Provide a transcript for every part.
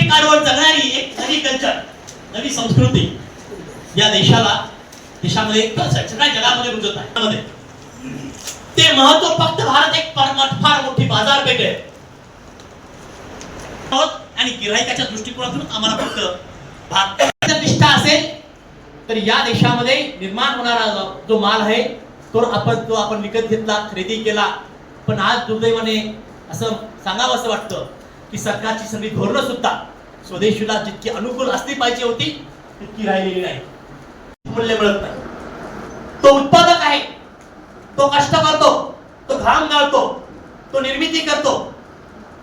कार्डवर जगणारी एक नवी कल्चर नवी संस्कृती या देशाला देशामध्ये सगळ्या जगामध्ये रुजत आहे. ते महत्त्व फक्त भारत एक फार फार मोठी बाजारपेठ आहे. आणि गिराहिकाच्या दृष्टिकोनातून आम्हाला फक्त भारताची निष्ठा असेल तर या देशामध्ये निर्माण होणारा जो- जो माल आहे तो आपण तो आपण विकत घेतला खरेदी केला. पण आज दुर्दैवाने असं सांगावं असं वाटतं की सरकारची सगळी धोरणं सुद्धा स्वदेशीला जितकी अनुकूल असली पाहिजे होती तितकी राहिलेली नाही. मूल्य मिळत नाही. तो उत्पादक आहे तो कष्ट करतो तो घाम गाळतो तो निर्मिती करतो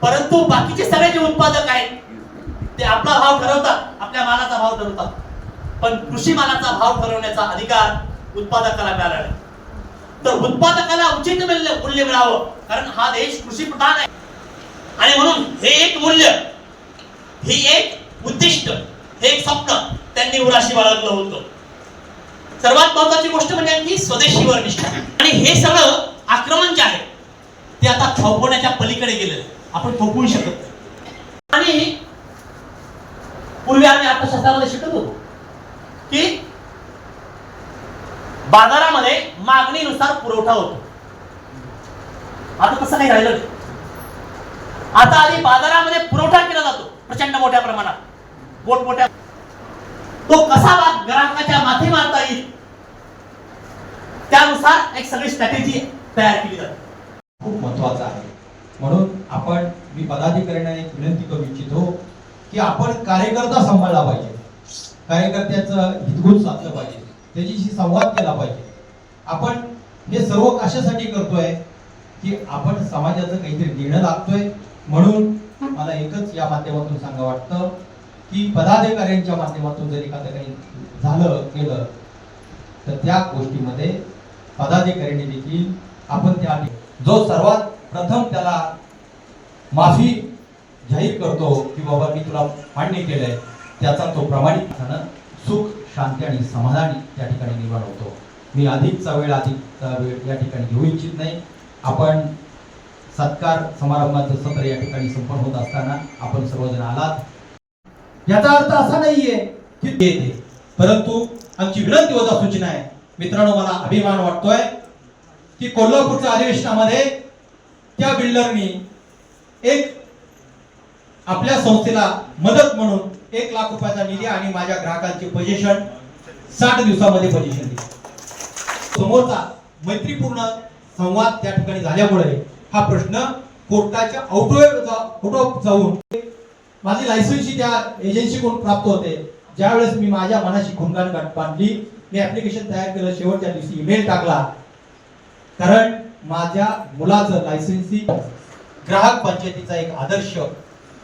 परंतु बाकीचे सगळे जे उत्पादक आहेत ते आपला भाव ठरवतात आपल्या मालाचा भाव ठरवतात. पण कृषी मालाचा भाव ठरवण्याचा अधिकार उत्पादकाला मिळाला नाही. तर उत्पादकाला उचित मूल्य मूल्य मिळावं कारण हा देश कृषी प्रधान आहे. आणि म्हणून हे एक मूल्य ही एक उद्दिष्ट हे एक स्वप्न त्यांनी उराशी बाळगलं होतं सर्वात महत्वाची गोष्ट म्हणजे की स्वदेशीवर निष्ठा. आणि हे सगळं आक्रमण जे आहे ते आता थोपवण्याच्या पलीकडे गेलेलं आपण थोपवू शकत नाही. आणि पूर्वी आम्ही अर्थशास्त्रामध्ये शिकत होतो की बाजारामध्ये मागणीनुसार पुरवठा होतो. आता तसं नाही राहिलं आता आधी बाजारामध्ये पुरवठा केला जातो प्रचंड मोठ्या प्रमाणात. मोठमोठ्या तो कसा बा- ग्राहकाच्या माथी मारता येईल? त्यानुसार एक सगळी स्ट्रॅटेजी तयार केली जाते. खूप महत्वाचं आहे. म्हणून आपण मी पदाधिकाऱ्यांना एक विनंती करू इच्छितो की आपण कार्यकर्ता सांभाळला पाहिजे. कार्यकर्त्याचं हितगुज साधलं पाहिजे. त्याच्याशी संवाद केला पाहिजे. आपण हे सर्व कशासाठी करतोय? की आपण समाजाचं काहीतरी देणं लागतोय. म्हणून मला एकच या माध्यमातून सांगा वाटतं की पदाधिकाऱ्यांच्या माध्यमातून जर एखादं काही झालं केलं तर त्या गोष्टीमध्ये पदाधिकाऱ्यांनी देखील आपण त्या जो सर्वात प्रथम त्याला माफी जाहीर करतो की बाबा मी तुला मान्य केलंय त्याचा तो प्रामाणिकपणानं सुख शांती आणि समाधानी त्या ठिकाणी निर्माण होतो. मी अधिकचा वेळ अधिकचा वेळ या ठिकाणी घेऊ इच्छित नाही. आपण सत्कार समारंभाचं सत्र या ठिकाणी संपन्न होत असताना आपण सर्वजण आलात. याचा अर्थ असा नाहीये की येते. परंतु आमची विनंती होता सूचना आहे मित्रांनो मला अभिमान वाटतोय की कोल्हापूरच्या अधिवेशनामध्ये त्या बिल्डरनी एक आपल्या संस्थेला मदत म्हणून एक लाख रुपयाचा निधी आणि माझ्या ग्राहकांचे पोझिशन साठ दिवसामध्ये पोझिशन दिले. समोरचा मैत्रीपूर्ण संवाद त्या ठिकाणी झाल्यामुळे हा प्रश्न कोर्टाच्या आउट ऑफ जाऊन माझी लायसन्सची त्या एजन्सीकडून प्राप्त होते. ज्यावेळेस मी माझ्या मनाशी खुणगाण बांधली मी ऍप्लिकेशन तयार केलं शेवटच्या दिवशी ईमेल टाकला. कारण माझ्या मुलाचं लायसन्सी ग्राहक पंचायतीचा एक आदर्श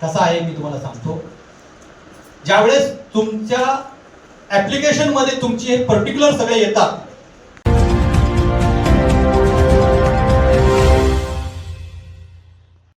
कसा आहे मी तुम्हाला सांगतो. ज्यावेळेस तुमच्या ऍप्लिकेशनमध्ये तुमची हे पर्टिक्युलर सगळे येतात